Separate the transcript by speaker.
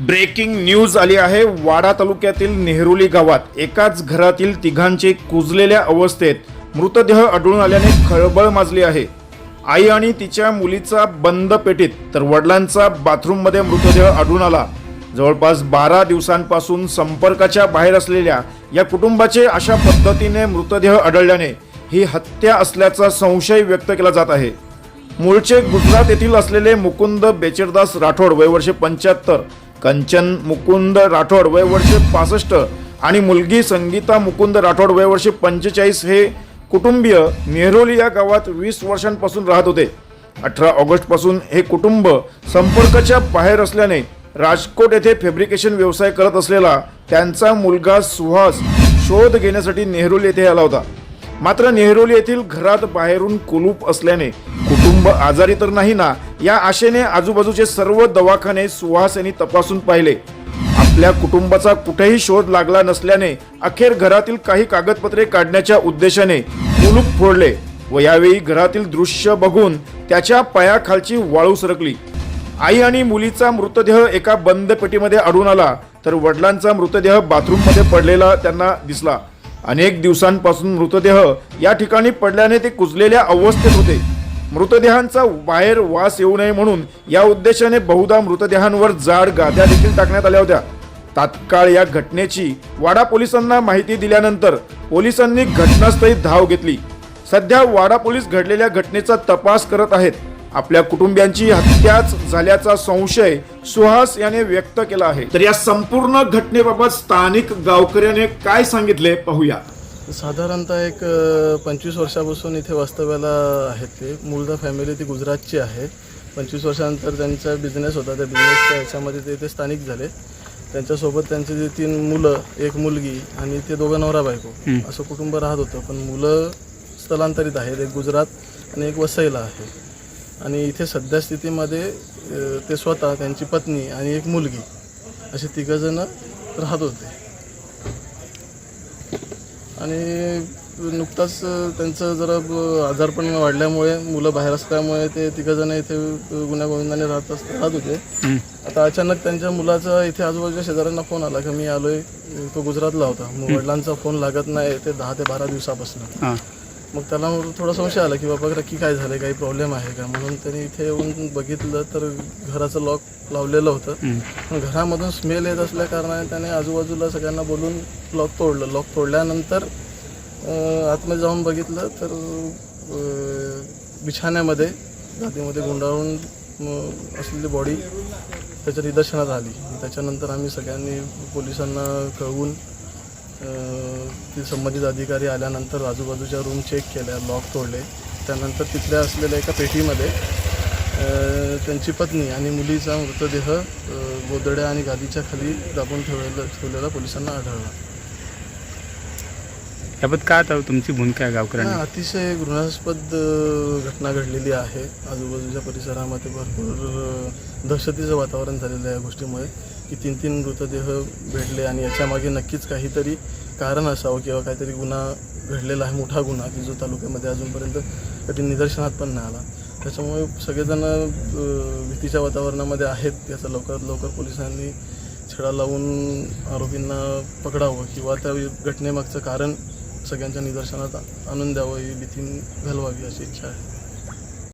Speaker 1: Breaking news आली आहे. वाडा तालुक्यातील नेहरुली गावात एकाच घरातील तिघांचे कुजलेल्या अवस्थेत मृतदेह आढळून आल्याने खळबळ माजली आहे. आई आणि तिच्या मुलीचा बंद पेटीत तर वडिलांचा बाथरूममध्ये मृतदेह आढळून आला. जवळपास बारा दिवसांपासून संपर्काच्या बाहेर असलेल्या या कुटुंबाचे अशा पद्धतीने मृतदेह आढळल्याने ही हत्या असल्याचा संशय व्यक्त केला जात आहे. मूळचे गुजरात येथील असलेले मुकुंद बेचेरदास राठोड वयवर्षे पंच्याहत्तर कंचन मुकुंद राठोड वय वर्ष पासष्ट आणि मुलगी संगीता मुकुंद राठोड वय वर्ष पंचेचाळीस हे कुटुंबीय नेहरोली या गावात वीस वर्षांपासून राहत होते. अठरा ऑगस्टपासून हे कुटुंब संपर्काच्या बाहेर असल्याने राजकोट येथे फॅब्रिकेशन व्यवसाय करत असलेला त्यांचा मुलगा सुहास शोध घेण्यासाठी नेहरुली येथे आला होता. मात्र नेहरोली येथील घरात बाहेरून कुलूप असल्याने कुटुंब आजारी तर नाही ना या आशेने आजूबाजूचे सर्व दवाखाने सुहास यांनी तपासून पाहिले. आपल्या कुटुंबाचा कुठेही शोध लागला नसल्याने अखेर घरातील काही कागदपत्रे काढण्याच्या उद्देशाने कुलूप फोडले व यावेळी घरातील दृश्य बघून त्याच्या पायाखालची वाळू सरकली. आई आणि मुलीचा मृतदेह एका बंद पेटीमध्ये आढळून आला तर वडिलांचा मृतदेह बाथरूममध्ये पडलेला त्यांना दिसला. अनेक दिवसांपासून मृतदेह या ठिकाणी पडल्याने ते कुजलेल्या अवस्थेत होते. मृतदेहांचा बाहेर वास येऊ नये म्हणून या उद्देशाने बहुधा मृतदेहांवर जाड गाद्या देखील टाकण्यात आल्या होत्या. तात्काळ या घटनेची वाडा पोलिसांना माहिती दिल्यानंतर पोलिसांनी घटनास्थळी धाव घेतली. सध्या वाडा पोलीस घडलेल्या घटनेचा तपास करत आहेत. आपल्या कुटुंबियांची हत्याच झाल्याचा संशय सुहास याने व्यक्त केला आहे. तर या संपूर्ण घटनेबाबत स्थानिक गावकऱ्याने काय सांगितले पाहूया.
Speaker 2: साधारणतः एक पंचवीस वर्षापासून इथे वास्तव्याला आहेत ते. मूळचा फॅमिली ती गुजरातची आहे. पंचवीस वर्षानंतर त्यांचा बिझनेस होता. त्या बिझनेसच्या ह्याच्यामध्ये ते इथे स्थानिक झाले. त्यांच्यासोबत त्यांचे जे तीन मुलं एक मुलगी आणि ते दोघं नवरा बायको असं कुटुंब राहत होतं. पण मुलं स्थलांतरित आहेत. एक गुजरात आणि एक वसईला आहे. आणि इथे सध्या स्थितीमध्ये ते स्वतः त्यांची पत्नी आणि एक मुलगी असे तिघंजणं राहत होते. आणि नुकताच त्यांचं जरा ब- आजारपण वाढल्यामुळे मुलं बाहेर असल्यामुळे ते तिघंजण इथे गुन्ह्या गोविंदाने राहत असत राहत होते. आता अचानक त्यांच्या मुलाचा इथे आजूबाजूच्या शेजाऱ्यांना फोन आला की मी आलोय तो गुजरातला होता. मग वडिलांचा फोन लागत नाही ते दहा ते बारा दिवसापासून. मग त्याला थोडा संशय आला की बाबा नक्की काय झालं काही प्रॉब्लेम आहे का? म्हणून त्यांनी इथे येऊन बघितलं तर घराचं लॉक लावलेलं होतं. पण घरामधून स्मेल येत असल्या कारणाने त्याने आजूबाजूला सगळ्यांना बोलून लॉक तोडलं. लॉक तोडल्यानंतर आतमध्ये जाऊन बघितलं तर बिछाण्यामध्ये गादीमध्ये गुंडाळून असलेली बॉडी त्याच्या निदर्शनात आली. त्याच्यानंतर आम्ही सगळ्यांनी पोलिसांना कळवून ते संबंधित अधिकारी आल्यानंतर आजूबाजूच्या रूम चेक केल्या लॉक तोडले. त्यानंतर तिथल्या असलेल्या एका पेटीमध्ये अं, त्यांची पत्नी आणि मुलीचा मृतदेह गोदड्या आणि गादीच्या खाली दाबून ठेवलेला ठेवलेला पोलिसांना आढळला.
Speaker 3: याबाबत काय आता तुमची भूमिका आहे गावकऱ्यांना?
Speaker 2: हा, अतिशय घृणास्पद अ, घटना घडलेली आहे. आजूबाजूच्या परिसरामध्ये भरपूर अ, दहशतीचं वातावरण झालेलं आहे या गोष्टीमुळे की तीन तीन मृतदेह भेटले आणि याच्यामागे नक्कीच काहीतरी कारण असावं किंवा काहीतरी गुन्हा घडलेला आहे मोठा गुन्हा की जो तालुक्यामध्ये अजूनपर्यंत कधी निदर्शनात पण नाही आला. त्याच्यामुळे सगळेजण अ, भीतीच्या वातावरणामध्ये आहेत याचा लवकरात लवकर पोलिसांनी छडा लावून आरोपींना पकडावं किंवा त्या घटनेमागचं कारण सगळ्यांच्या निदर्शनात आणून द्यावं ही भीती घालवावी अशी इच्छा आहे.